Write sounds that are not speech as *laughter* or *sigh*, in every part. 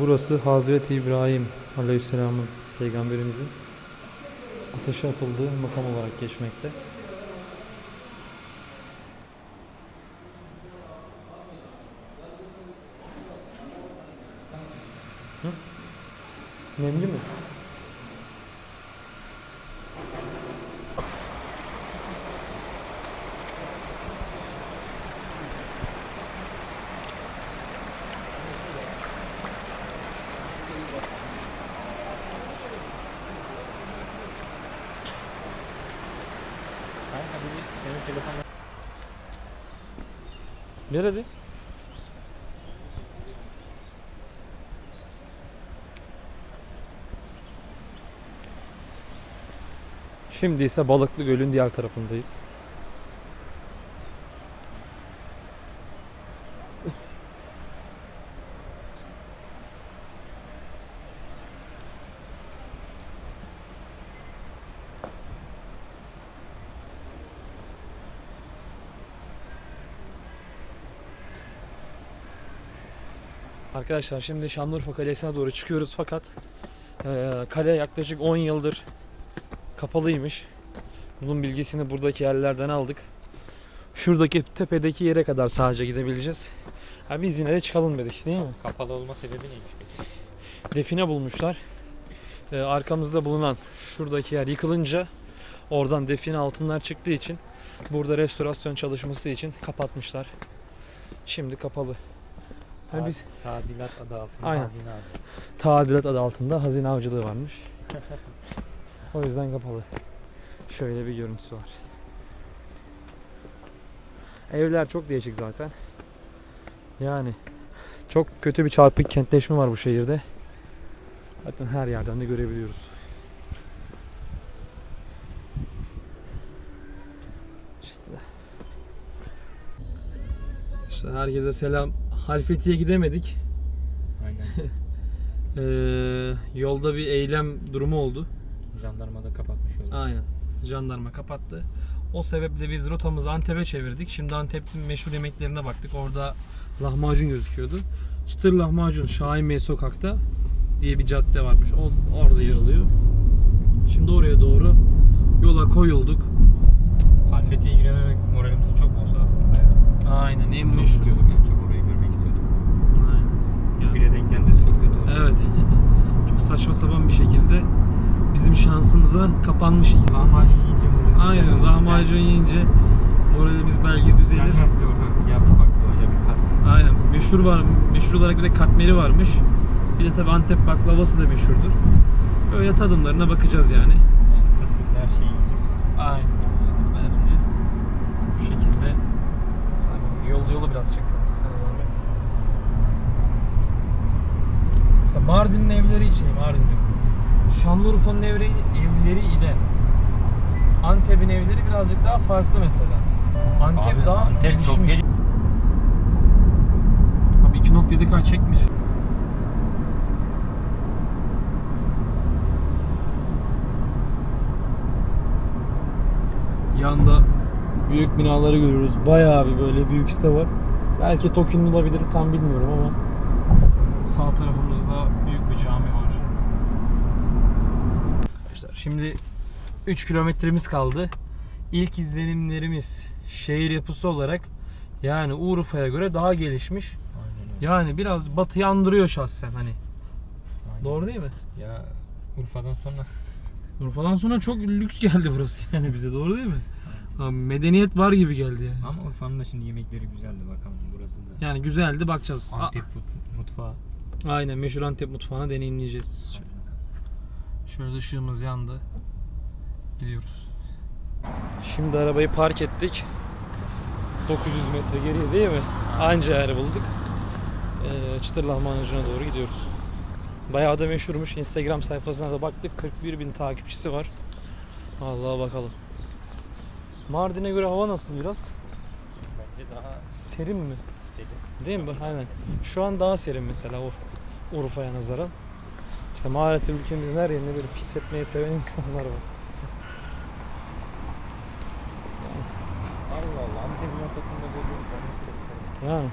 Burası Hazreti İbrahim Aleyhisselam'ın peygamberimizin ateşe atıldığı makam olarak geçmekte. Hı? Nemli? Şimdi ise Balıklı Göl'ün diğer tarafındayız. Arkadaşlar şimdi Şanlıurfa Kalesi'ne doğru çıkıyoruz fakat eee, kale yaklaşık 10 yıldır kapalıymış. Bunun bilgisini buradaki yerlerden aldık. Şuradaki tepedeki yere kadar sadece gidebileceğiz. Ha biz yine de çıkalım dedik değil mi? Kapalı olma sebebi neymiş peki? Define bulmuşlar. Ee, arkamızda bulunan şuradaki yer yıkılınca oradan define altınlar çıktığı için burada restorasyon çalışması için kapatmışlar. Şimdi kapalı. Hani biz Tadilat adı altında Aynen. hazine adı. tadilat adı altında hazine avcılığı varmış. *laughs* o yüzden kapalı. Şöyle bir görüntüsü var. Evler çok değişik zaten. Yani çok kötü bir çarpık kentleşme var bu şehirde. Zaten her yerden de görebiliyoruz. İşte herkese selam. Halfeti'ye gidemedik. Aynen. *laughs* Ee, yolda bir eylem durumu oldu. Jandarma da kapatmış yolu. Aynen. Jandarma kapattı. O sebeple biz rotamızı Antep'e çevirdik. Şimdi Antep'in meşhur yemeklerine baktık. Orada lahmacun gözüküyordu. Çıtır lahmacun Şahin Bey sokakta diye bir cadde varmış. O, orada yer alıyor. Şimdi oraya doğru yola koyulduk. Halfeti'ye girememek moralimizi çok bozdu aslında ya. Aynen en Çok meşhur. istiyorduk en çok orayı görmek istiyorduk. Aynen. Yani- Bire denk gelmesi çok kötü oldu. Evet. *laughs* Çok saçma sapan bir şekilde bizim şansımıza kapanmış. Lahmacun yiyince moralimiz Aynen lahmacun yiyince moralimiz belki düzelir. Gelmezse orada ya bir baklava ya bir katmer. Aynen meşhur var. Meşhur olarak bir de katmeri varmış. Bir de tabi Antep baklavası da meşhurdur. Öyle tadımlarına bakacağız yani. Yani fıstıklı her şeyi yiyeceğiz. Aynen. Fıstıkla yiyeceğiz. Bu şekilde. Sen yol yolu biraz çek sana zahmet. Mesela Mardin'in evleri şey Mardin. Şanlıurfa'nın evleri, evleri ile Antep'in evleri birazcık daha farklı mesela. Antep Abi, daha Antep çok gelişmiş. gel- Abi 2.7 kaç çekmeyecek. Yanda büyük binaları görüyoruz. Bayağı bir böyle büyük site var. Belki Tokin olabilir tam bilmiyorum ama sağ tarafımızda büyük bir cami var. Şimdi 3 kilometremiz kaldı. İlk izlenimlerimiz şehir yapısı olarak yani Urfa'ya göre daha gelişmiş. Aynen. Yani biraz batıyı andırıyor şahsen hani. Aynen. Doğru değil mi? Ya Urfa'dan sonra *laughs* Urfa'dan sonra çok lüks geldi burası *laughs* yani bize doğru değil mi? Abi medeniyet var gibi geldi yani. ama Urfa'nın da şimdi yemekleri güzeldi bakalım burası da. Yani güzeldi bakacağız. Antep mutfağı. Aynen meşhur Antep mutfağını deneyimleyeceğiz. Bakalım. Şöyle ışığımız yandı. Gidiyoruz. Şimdi arabayı park ettik. 900 metre geriye değil mi? Anca yer bulduk. Ee, çıtır lahmacuna doğru gidiyoruz. Bayağı da meşhurmuş. Instagram sayfasına da baktık. 41 bin takipçisi var. Allah'a bakalım. Mardin'e göre hava nasıl biraz? Bence daha Serin mi? serin. Değil mi? Aynen. Şu an daha serin mesela o Urfa'ya nazaran. İşte maalesef ülkemizin her yerinde böyle pis etmeyi seven *laughs* insanlar var. Allah Allah Antep'in ortasında böyle bir Yani.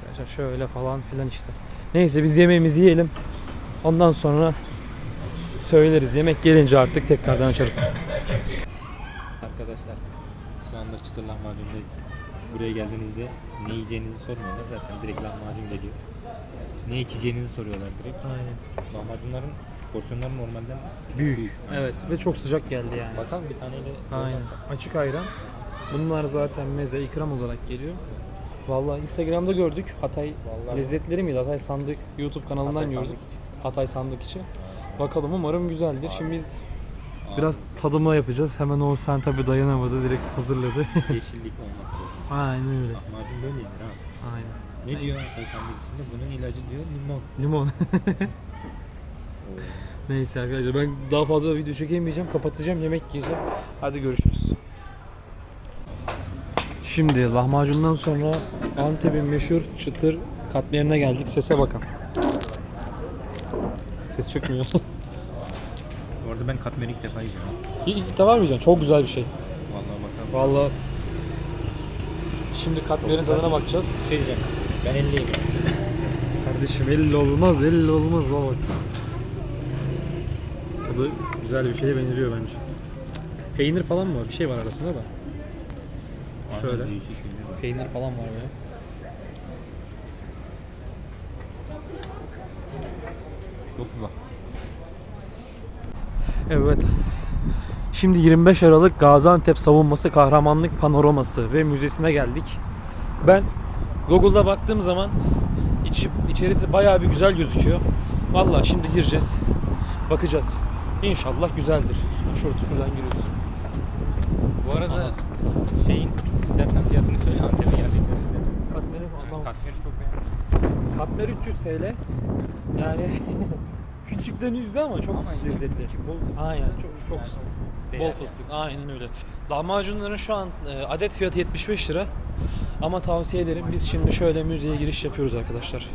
arkadaşlar. Şöyle falan filan işte. Neyse biz yemeğimizi yiyelim. Ondan sonra söyleriz. Yemek gelince artık tekrardan açarız. Arkadaşlar şu anda çıtır lahmacundayız. Buraya geldiğinizde ne yiyeceğinizi sormuyorlar zaten direkt lahmacun geliyor. Ne içeceğinizi soruyorlar direkt. Aynen. Lahmacunların porsiyonları normalden Büyük. Evet ve çok sıcak geldi yani. Bakalım bir taneyle Aynen. olmazsa. Açık ayran. Bunlar zaten meze ikram olarak geliyor. Vallahi Instagram'da gördük. Hatay Vallahi. lezzetleri miydi? Hatay Sandık YouTube kanalından Hatay gördük. Sandık. Hatay Sandık için. Bakalım umarım güzeldir. Şimdi biz biraz tadıma yapacağız. Hemen o sen tabi dayanamadı. Direkt hazırladı. *laughs* yeşillik olmaz. Aynen öyle. Lahmacun böyle yenir ha. Aynen. Ne diyor Hatay sandık içinde? Bunun ilacı diyor limon. Limon. *laughs* *laughs* Neyse arkadaşlar ben daha fazla video çekemeyeceğim. Kapatacağım. Yemek yiyeceğim. Hadi görüşürüz. Şimdi lahmacundan sonra Antep'in meşhur çıtır katmerine geldik. Sese bakın. Ses çıkmıyor. Bu arada ben katmeri ilk defa yiyeceğim. İlk defa mı yiyeceksin? Çok güzel bir şey. Vallahi bakalım. Vallahi Şimdi katmerin güzel. tadına bakacağız. Şey diyeceğim. Ben 50 yiyeyim. Kardeşim elli olmaz, elli olmaz baba. Tadı güzel bir şeye benziyor bence. Peynir falan mı var? Bir şey var arasında da. Şöyle. Peynir falan var böyle. Çok güzel. Evet. Şimdi 25 Aralık Gaziantep Savunması Kahramanlık Panoraması ve Müzesi'ne geldik. Ben Google'da baktığım zaman içi, içerisi bayağı bir güzel gözüküyor. Vallahi şimdi gireceğiz. Bakacağız. İnşallah güzeldir. Şurada şuradan giriyoruz. Bu arada şeyin istersen fiyatını söyle Antep'e geldiğimizde. Katmeri Yani katmeri çok beğendim. Katmer 300 TL. Yani *laughs* küçükten yüzde ama çok Ama lezzetli. bol Aynen çok çok Yani fıstık. Bol fıstık. Aynen öyle. Lahmacunların şu an e, adet fiyatı 75 lira. Ama tavsiye ederim. Biz şimdi şöyle müzeye giriş yapıyoruz arkadaşlar.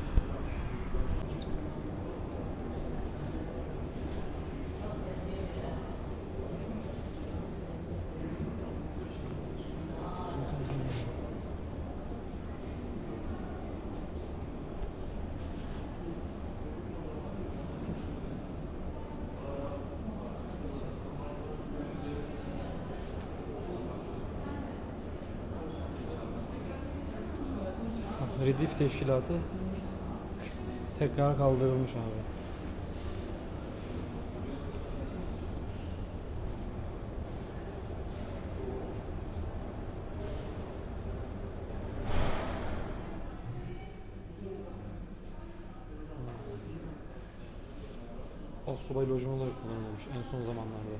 Redif teşkilatı tekrar kaldırılmış abi. O subay lojman kullanılmış en son zamanlarda.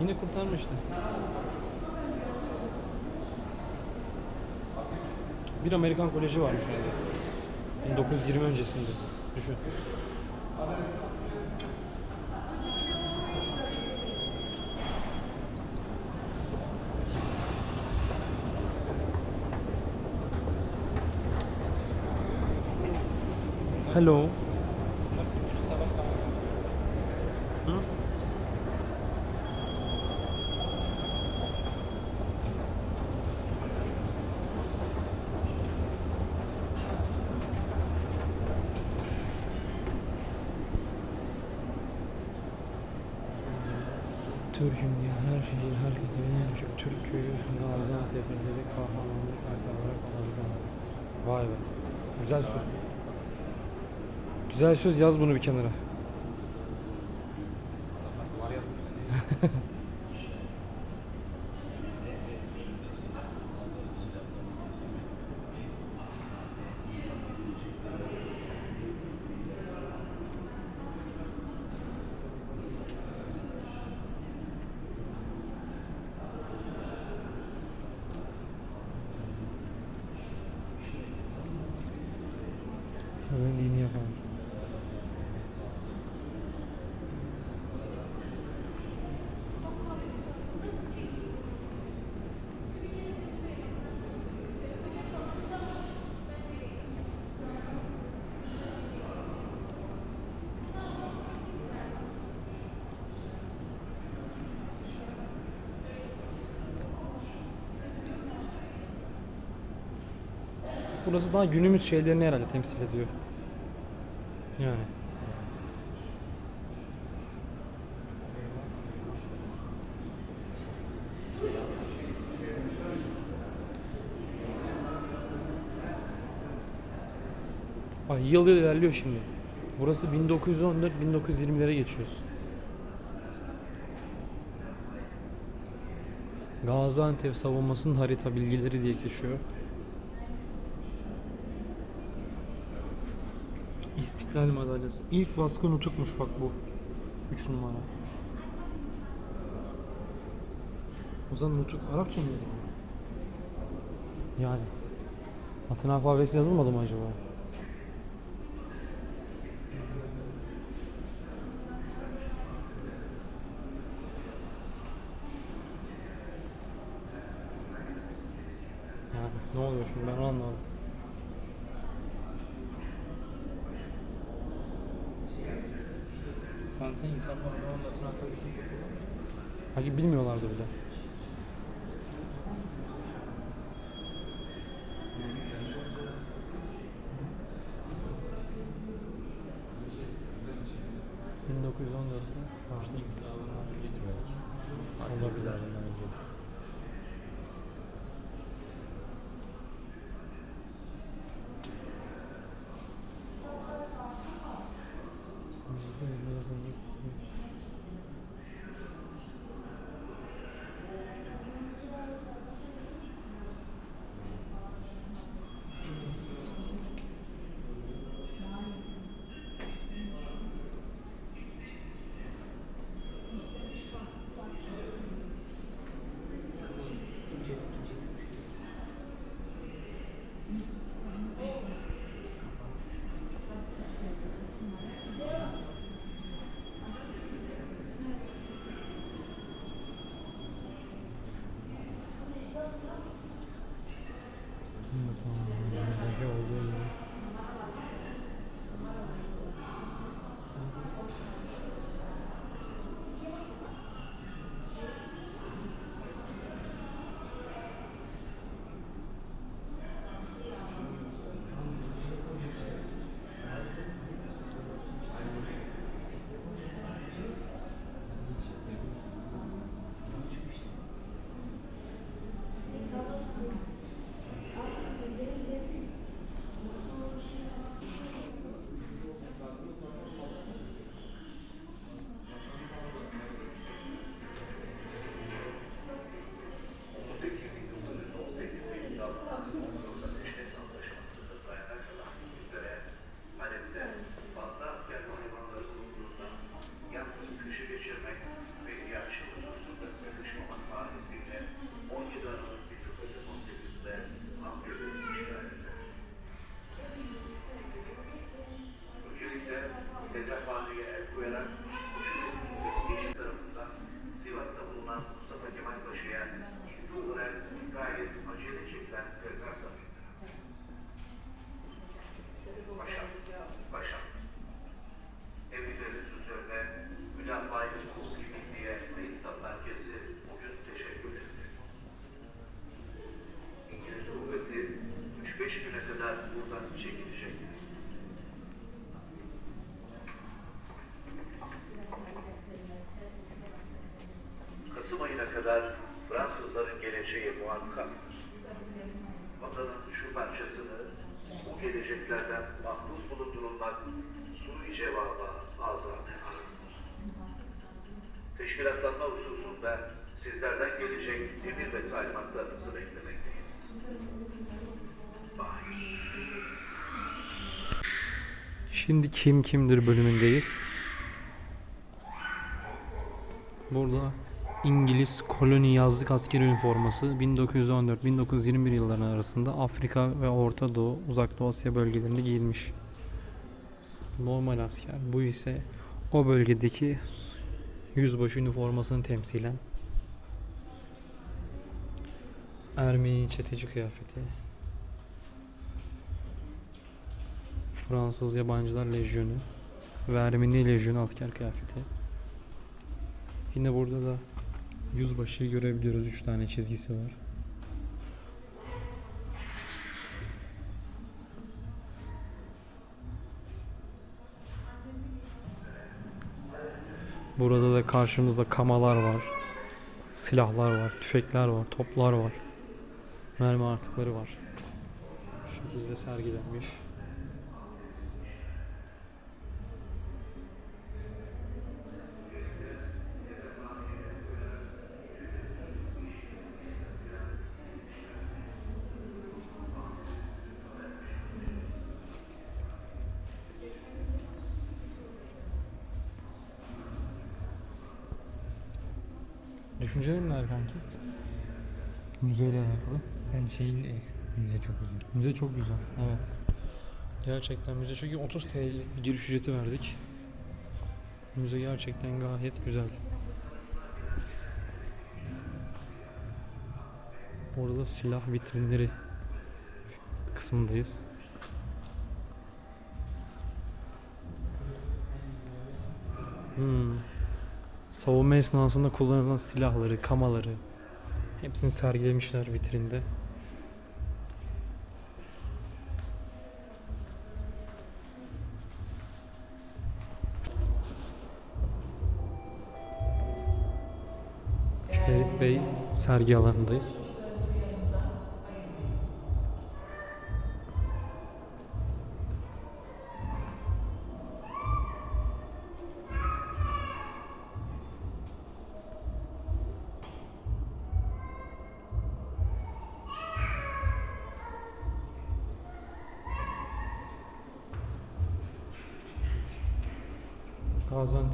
Yine kurtarmıştı. Bir Amerikan koleji varmış orada. 1920 öncesinde. Düşün. Hello. Türk'üm diye her şeyi herkese benim çok Türk köyü Gaziantep'leri kahramanlık olarak alırdım. Vay be. Güzel söz. Güzel söz yaz bunu bir kenara. *laughs* burası daha günümüz şeylerini herhalde temsil ediyor. Yani. Ay yıl yıl ilerliyor şimdi. Burası 1914-1920'lere geçiyoruz. Gaziantep savunmasının harita bilgileri diye geçiyor. İstiklal Madalyası. İlk baskı nutukmuş bak bu. 3 numara. O zaman nutuk Arapça mı yazılıyor? Yani. Latin alfabesi yazılmadı mı acaba? Yani ne oluyor şimdi ben onu anlamadım. Kanka insanlar o zaman Latin alfabesini çok. Hadi bilmiyorlardı bile. Bulundurulmak sui cevaba azade arzdır. Teşkilatlanma hususunda sizlerden gelecek emir ve talimatlarınızı beklemekteyiz. Bye. Şimdi kim kimdir bölümündeyiz. Burada İngiliz koloni yazlık askeri üniforması 1914-1921 yılları arasında Afrika ve Orta Doğu, Uzak Doğu Asya bölgelerinde giyilmiş. Normal asker. Bu ise o bölgedeki yüzbaşı üniformasını temsilen Ermeni çeteci kıyafeti. Fransız Yabancılar Lejyonu ve Ermeni Lejyonu asker kıyafeti. Yine burada da yüzbaşıyı görebiliyoruz. 3 tane çizgisi var. Burada da karşımızda kamalar var. Silahlar var, tüfekler var, toplar var. Mermi artıkları var. Şu şekilde sergilenmiş. Düşüncelerin neler kanki? Müzeyle alakalı. Ben şeyin e, müze çok güzel. Müze çok güzel. Evet. Gerçekten müze çünkü 30 TL bir giriş ücreti verdik. Müze gerçekten gayet güzel. Orada silah vitrinleri kısmındayız. Hmm. Savunma esnasında kullanılan silahları, kamaları hepsini sergilemişler vitrinde. Ferit Bey sergi alanındayız.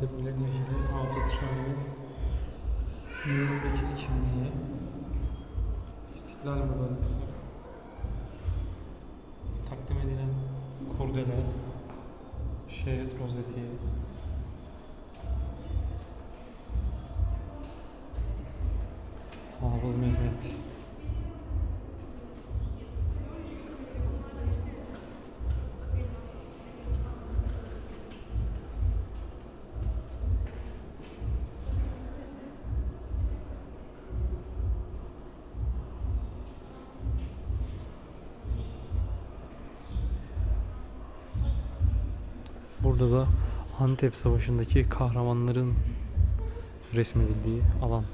Gaziantep Milletvekili Hafız Şahin'in milletvekili kimliği, İstiklal Madalyası, takdim edilen kurdele, şehit rozeti, Hafız Mehmet, Antep Savaşı'ndaki kahramanların resmedildiği alan.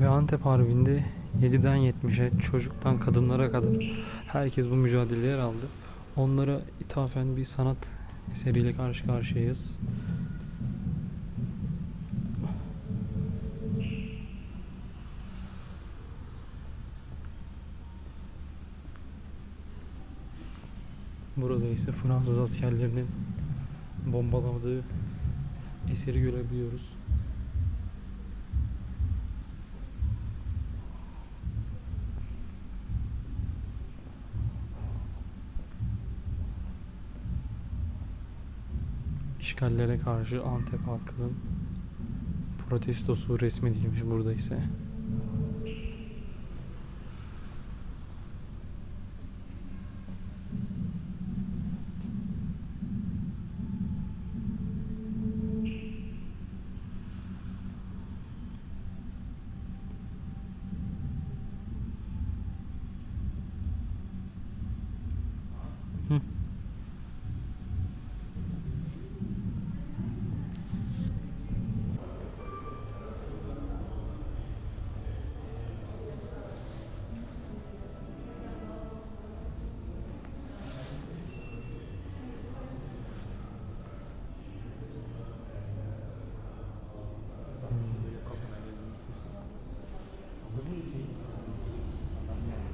Ve Antep Harbi'nde 7'den 70'e çocuktan kadınlara kadar herkes bu mücadeleye aldı. Onlara ithafen bir sanat eseriyle karşı karşıyayız. Burada ise Fransız askerlerinin bombaladığı eseri görebiliyoruz. İşgallere karşı Antep halkının protestosu resmedilmiş burada ise.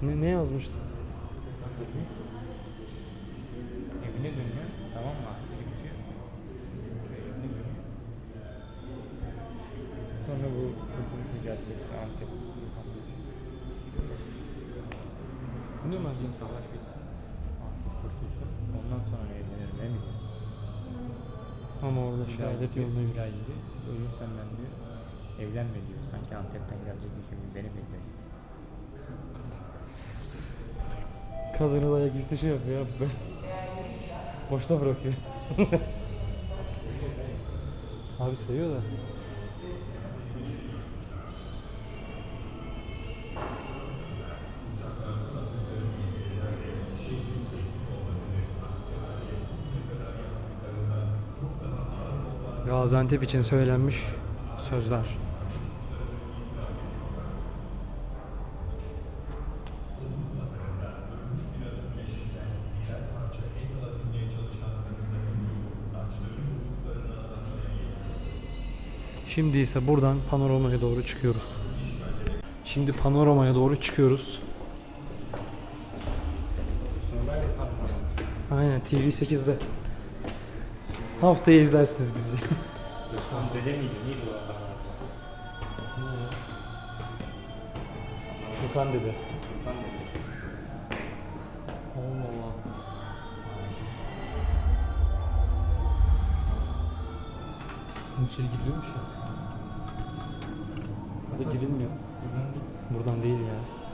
Ne, ne yazmıştı? Evine dönüyor. Tamam mı? Askeri bitiyor. Evine dönüyor. Sonra bu kurtuluş mücadelesi Antep. Bu ne yazmış? Savaş bitsin. Antep kurtulsun. Ondan sonra evlenirim ne bileyim. Ama orada şehadet yoluna yürü. geldi. Ölürsen ben diyor. Evlenme diyor. Sanki Antep'ten gelecek gibi beni bekliyor. Kadını da ayak şey yapıyor ya. Böyle. Boşta bırakıyor. Abi seviyor da. Gaziantep için söylenmiş sözler. Şimdi ise buradan panoramaya doğru çıkıyoruz. Şimdi panoramaya doğru çıkıyoruz. Aynen TV8'de. Haftaya izlersiniz bizi. *laughs* Tam dede miydi? Neydi o adamın adı? Furkan dede. Furkan dede. Allah Allah. Bunun içeri gidiyormuş ya. Burada girilmiyor. Buradan değil ya.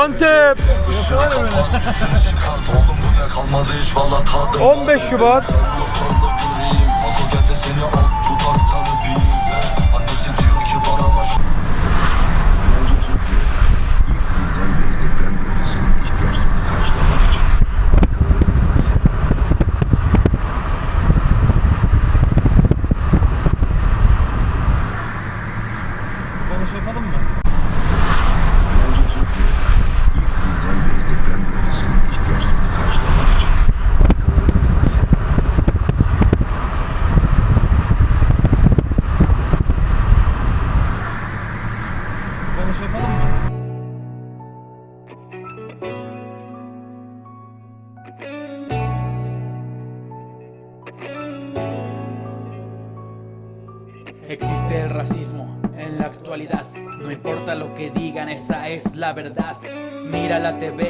Antep. 15 Şubat. verdad. Mira la TV.